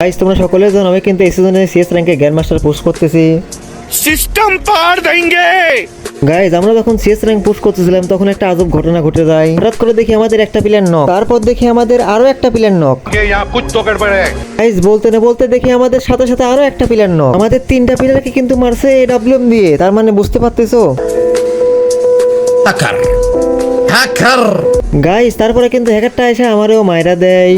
Guys তোমরা সকলে জানো আমি কিন্তু এই সিজনে সিএস র্যাঙ্কে গ্র্যান্ড মাস্টার করতেছি। সিস্টেম পার দেঙ্গে গাইজ আমরা যখন সিএস র্যাঙ্ক পুশ করতেছিলাম তখন একটা আজব ঘটনা ঘটে যায়। হঠাৎ করে দেখি আমাদের একটা প্লেয়ার নক তারপর দেখি আমাদের আরও একটা প্লেয়ার নক গাইজ বলতে না বলতে দেখি আমাদের সাথে সাথে আরও একটা প্লেয়ার নক আমাদের তিনটা প্লেয়ারকে কিন্তু মারছে এডব্লিউএম দিয়ে। তার মানে বুঝতে পারতেছো? হ্যাকার হ্যাকার গাইজ তারপরে কিন্তু হ্যাকারটা এসে আমারও মায়েরা দেয়।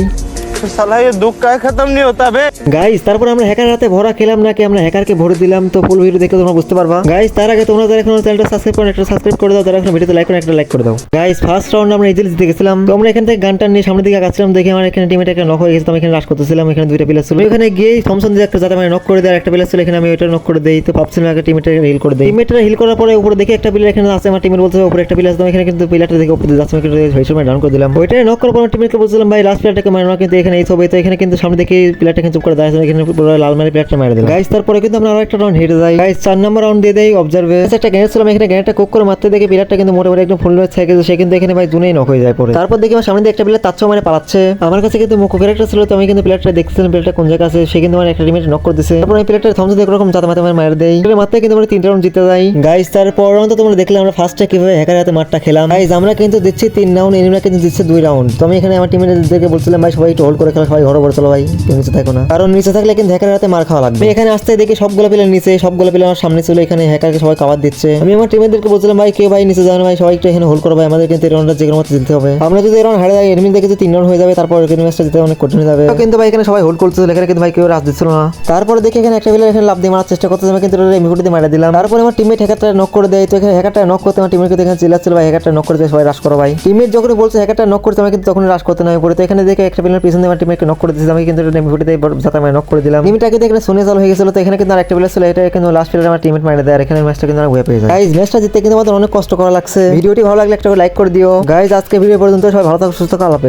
साला ये दुख का खत्म नहीं होता बे গাইজ তারপর আমরা হ্যাকার হাতে ভরা খেলাম নাকি আমরা হ্যাকারকে ভরে দিলাম তো ফুল ভিডিও দেখে তোমরা বুঝতে পারবা গাইজ তার আগে তোমরা যারা এখন চ্যানেলটা সাবস্ক্রাইব করো একটা সাবস্ক্রাইব করে দাও যারা এখন ভিডিওতে লাইক করে একটা লাইক করে দাও গাইজ ফার্স্ট রাউন্ড আমরা ইজিলি জিতে গেছিলাম তো আমরা এখান থেকে গানটা নিয়ে সামনের দিকে আগাচ্ছিলাম দেখি আমার এখানে টিমের একটা নক হয়ে গেছে তো আমি এখানে রাশ করতেছিলাম এখানে দুইটা প্লেয়ার ছিল এখানে গিয়ে থমসন দিয়ে একটা যাতে মানে নক করে দেয় আর একটা প্লেয়ার ছিল এখানে আমি ওইটা নক করে দেই তো ভাবছিলাম আগে টিমেটা হিল করে দেই টিমেটা হিল করার পরে উপরে দেখি একটা প্লেয়ার এখানে আছে আমার টিমের বলছে উপরে একটা প্লেয়ার আছে তো এখানে কিন্তু প্লেয়ারটা দেখে উপরে যাচ্ছে আমি সেই সময় ডাউন করে দিলাম ওইটা নক করার পর টিমকে বলছিলাম ভাই লাস্ট প্লেয়ারটাকে মারনো কিন্তু এখানে এই ছবি তো এখানে কিন্তু সামনে দেখি প্লেয়ারটা কিন্তু করে দাঁড়াচ্ছে এখানে পুরো লাল মারি প্লেয়ারটা মেরে দিলাম গাইস তারপরে কিন্তু আমরা আরও একটা রাউন্ড হেরে যাই। গাইস চার নাম্বার রাউন্ড দিয়ে দেই অবজার্ভে একটা গ্যানেট ছিল আমি এখানে গ্যানেটটা কোক করে মারতে দেখি প্লেয়ারটা কিন্তু মোটে মোটামুটি একদম ফুল রয়েছে কিন্তু সে কিন্তু এখানে ভাই দুনেই নক হয়ে যায় পরে। তারপর দেখি আমার সামনে দিয়ে একটা প্লেয়ার তাচ্ছ মানে পালাচ্ছে। আমার কাছে কিন্তু মুখ ক্যারেক্টার ছিল, তো আমি কিন্তু প্লেয়ারটা দেখছিলাম প্লেয়ারটা কোন জায়গা আছে, সে কিন্তু মানে একটা টিমেট নক করে দিছে। তারপর আমি প্লেয়ারটা থমসে দেখো রকম যাতে মাথা মার এটা মারতে কিন্তু আমরা তিনটা রাউন্ড জিতে যাই। গাইস তারপর রাউন্ড তো তোমরা দেখলে, আমরা ফার্স্টে কীভাবে হ্যাকার হাতে মারটা খেলাম। গাইস আমরা কিন্তু দিচ্ছি তিন রাউন্ড এনিমিরা কিন্তু দিচ্ছে দুই রাউন্ড তো আমি এখানে আমার টিমের বলছিলাম, ভাই, সবাই একটু হোল্ড করে খেলা সবাই ঘরে বড় চলো ভাই কেউ নিচে থাকো না। কারণ নিচে থাকলে কিন্তু হ্যাকারের হাতে মার খাওয়া লাগবে। এখানে আসতে দেখি সবগুলো প্লেয়ার নিচে সবগুলো প্লেয়ার আমার সামনে ছিল এখানে হ্যাকারকে সবাই কাবার দিচ্ছে। আমি আমার টিমেদেরকে বলছিলাম ভাই কেউ ভাই নিচে যাও ভাই সবাই একটু এখানে হোল্ড করো ভাই আমাদের কিন্তু এই রাউন্ডটা যে কোনো মতো জিততে হবে। আমরা যদি এই রাউন্ড হারে যাই এনিমি দেখে যে তিন রাউন্ড হয়ে যাবে তারপর এখানে ম্যাচটা জিতে অনেক কঠিন হয়ে যাবে। কিন্তু ভাই এখানে সবাই হোল্ড করছিল এখানে কিন্তু ভাই কেউ রাজ দিচ্ছিল না। তারপরে দেখি এখানে একটা প্লেয়ার এখানে লাভ দিয়ে মারার চেষ্টা করতেছে আমি কিন্তু দিয়ে মারা দিলাম। তারপরে আমার টিমমেট হ্যাকারটা নক করে দেয় তো এখানে হ্যাকারটা নক করতে আমার টিমের কিন্তু এখানে চিল্লাচ্ছিল ভাই হ্যাকারটা নক করে দিয়ে সবাই রাশ করো ভাই। টিমের যখন বলছে হ্যাকারটা নক করতে আমি কিন্তু তখন রাশ করতে নয় পড়ে তো এখানে দেখে একটা প্লেয়ার পিছনে আমার টিমকে নক করে দিয়েছিলাম কিন্তু কিন্তু এমবিফুটি দিয়ে যাতে আমি নক করে দিলাম। টিমটাকে দেখলে শুনে চালু হয়ে গেছিল তো এখানে কিন্তু আর একটা প্লেয়ার ছিল এটা কিন্তু লাস্ট প্লেয়ার আমার টিমমেট মাইনে দেয় আর এখানে ম্যাচটা কিন্তু আমরা পেয়ে যায় গাইজ ম্যাচটা জিততে কিন্তু আমাদের অনেক কষ্ট করা লাগছে। ভিডিওটি ভালো লাগলে একটা লাইক করে দিও। গাইজ আজকে ভিডিও পর্যন্ত সবাই ভালো থাকো সুস্থ থাকো আল্লাহ